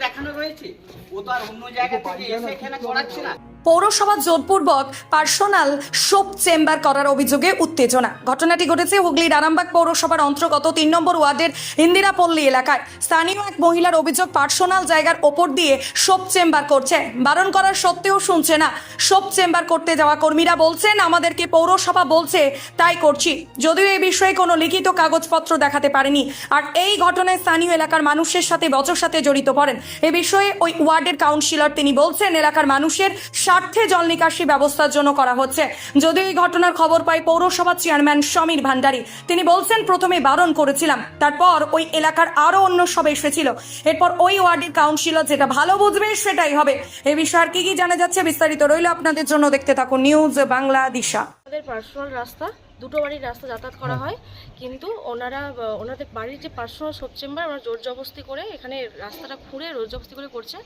দেখানো রয়েছে ও তো আর অন্য জায়গা থেকে এসে এখানে করাচ্ছে না। পৌরসভা জোরপূর্বক পার্সোনাল শোক চেম্বার করার অভিযোগে উত্তেজনা। ঘটনাটি ঘটেছে হুগলির আরামবাগ পৌরসভার অন্তর্গত তিন নম্বর ওয়ার্ডের ইন্দিরাপল্লী এলাকায়। স্থানীয় এক মহিলার অভিযোগ পার্সোনাল জায়গার ওপর দিয়ে শোক চেম্বার করছে। বারণ করার সত্ত্বেও শুনছে না। শোক চেম্বার করতে যাওয়া কর্মীরা বলছেন, আমাদেরকে পৌরসভা বলছে, তাই করছি। যদিও এই বিষয়ে কোনো লিখিত কাগজপত্র দেখাতে পারেনি। আর এই ঘটনায় স্থানীয় এলাকার মানুষের সাথে বচর সাথে জড়িত পড়েন। এ বিষয়ে ওই ওয়ার্ডের কাউন্সিলর তিনি বলছেন, এলাকার মানুষের স্বার্থে জল নিকাশি ব্যবস্থার জন্য করা হচ্ছে। যদি এই ঘটনার খবর পাই পৌরসভা চেয়ারম্যান সমীর ভান্ডারী। তিনি বলছেন, প্রথমে বারণ করেছিলাম। তারপর ওই এলাকার আরও অন্য সব এসেছিল। এরপর ওই ওয়ার্ডের কাউন্সিলর যেটা ভালো বুঝবে সেটাই হবে। এ বিষয়ে আর কি কি জানা যাচ্ছে বিস্তারিত রইল আপনাদের জন্য। দেখতে থাকুন নিউজ বাংলা দিশা পার্সোনাল রাস্তা। দুটো বাড়ির রাস্তা যাতায়াত করা হয় কিন্তু ওনারা ওনাদের বাড়ির যে পার্সোনাল সব চেম্বার ওনারা জোর জবস্তি করে এখানে রাস্তাটা খুঁড়ে রোজ জবস্তি করে করছে।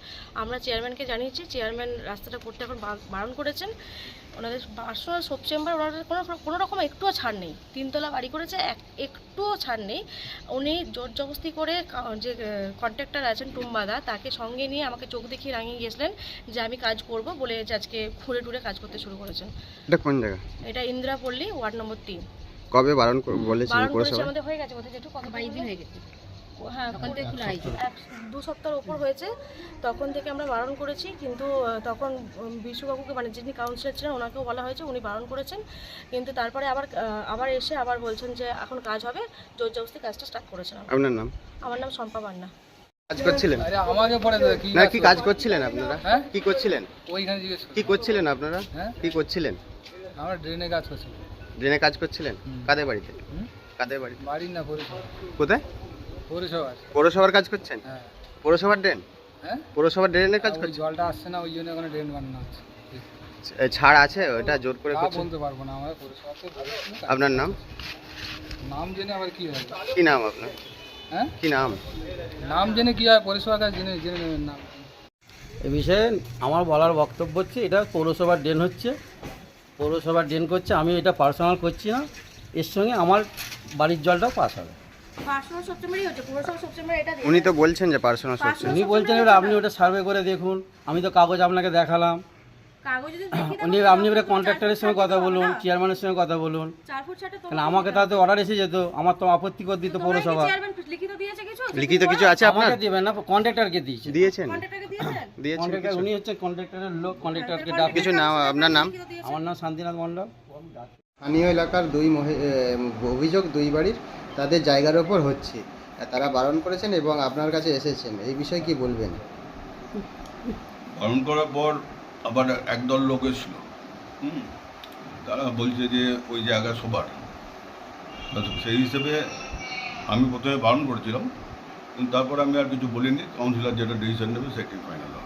আমরা চেয়ারম্যানকে জানিয়েছি চেয়ারম্যান রাস্তাটা করতে এখন বারণ করেছেন। ওনাদের পার্সোনাল শোক চেম্বার ওনাদের কোনো কোনো রকম একটুও ছাড় নেই। তিনতলা বাড়ি করেছে এক একটুও ছাড় নেই। উনি জোর জবস্তি করে যে কন্ট্রাক্টর আছেন টুম্বাদা তাকে সঙ্গে নিয়ে আমাকে চোখ দেখিয়ে রাঙিয়ে গিয়েছিলেন যে আমি কাজ করব বলে যে আজকে খুঁড়ে টুড়ে কাজ করতে শুরু করেছেন। এটা কোন জায়গা? এটা ইন্দিরাপল্লী ওয়ার্ড নম্বর তিন। কবে বারণ কর- বলেছিল বারণ করেছে আমাদের হয়ে গেছে কোথায় যেটু কত বাইশ দিন হয়ে গেছে। হ্যাঁ তখন থেকে খোলা হয়েছে এক দু সপ্তাহের ওপর হয়েছে। তখন থেকে আমরা বারণ করেছি কিন্তু তখন বিশুবাবুকে মানে যিনি কাউন্সিলর ছিলেন ওনাকেও বলা হয়েছে উনি বারণ করেছেন। কিন্তু তারপরে আবার আবার এসে আবার বলছেন যে এখন কাজ হবে জোর জবস্তি কাজটা স্টার্ট করেছেন আপনার নাম? আমার নাম শম্পা বান্না কাজ করছিলেন? আরে আমাকে কি না কি কাজ করছিলেন আপনারা? হ্যাঁ? কি করছিলেন? ওইখানে জিজ্ঞেস কি করছিলেন আপনারা? হ্যাঁ? কি করছিলেন? আমরা ড্রেনে কাজ করছি ড্রেনে কাজ করছিলেন? কাদের বাড়িতে? হুম? কাদের বাড়িতে? বাড়ির না কোথায়? পৌরসভার। কাজ করছেন? হ্যাঁ। পৌরসভার ড্রেন? হ্যাঁ। পৌরসভার ড্রেনের কাজ ওই করছেন? জলটা আসছে না ওই জন্য ওখানে ড্রেন বানানো হচ্ছে। ছাড় আছে ওটা জোর করে করছেন? বলতে পারব না পরিষেবাতে আপনার নাম? নাম জেনে আবার কি হবে? কি নাম আপনার? হ্যাঁ? কি নাম? নাম জেনে কি হয় পরিষেবার কাজ জেনে জেনে নেবেন নাম এ বিষয়ে আমার বলার বক্তব্য হচ্ছে এটা পৌরসভার ড্রেন হচ্ছে। পৌরসভার ড্রেন করছে আমি এটা পার্সোনাল করছি না। এর সঙ্গে আমার বাড়ির জলটাও পাস হবে। পার্সোনাল সপ্টেম্বরই হচ্ছে পুরসভা সপ্টেম্বর এটা দিয়ে- উনি তো বলছেন যে পার্সোনাল সরছে উনি বলছেন এবার আপনি ওটা সার্ভে করে দেখুন আমি তো কাগজ আপনাকে দেখালাম। কাগজ যদি দেখি উনি আপনি এবারে কন্ট্রাক্টরের সঙ্গে কথা বলুন চেয়ারম্যানের সঙ্গে কথা বলুন। চার ফুট ছাটে তো কেন আমাকে তাতে অর্ডার এসে যেত আমার তো আপত্তি করে দিত পৌরসভা। চেয়ারম্যান লিখিত দিয়েছে কিছু? লিখিত কিছু আছে আপনার? আমাকে দেবেন না কন্ট্রাক্টরকে দিয়েছে। দিয়েছেন। কন্ট্রাক্টরকে দিয়েছেন? দিয়েছেন কন্ট্রাক্টর উনি হচ্ছে কন্ট্রাক্টরের লোক কন্ট্রাক্টরকে ডাক। কিছু নাম আপনার নাম? আমার নাম শান্তিনাথ মণ্ডল। স্থানীয় এলাকার দুই মহি- এ, অভিযোগ দুই বাড়ির। তাদের জায়গার ওপর হচ্ছে। তারা বারণ করেছেন এবং আপনার কাছে এসেছেন। এই বিষয়ে কি বলবেন? বারণ করার পর আবার একদল লোক এসেছিল তারা বলছে যে ওই জায়গা সবার। সেই হিসেবে আমি প্রথমে বারণ করেছিলাম। তারপর আমি আর কিছু বলিনি। কাউন্সিলর যেটা ডিসিশন নেবে, সেটাই ফাইনাল হবে।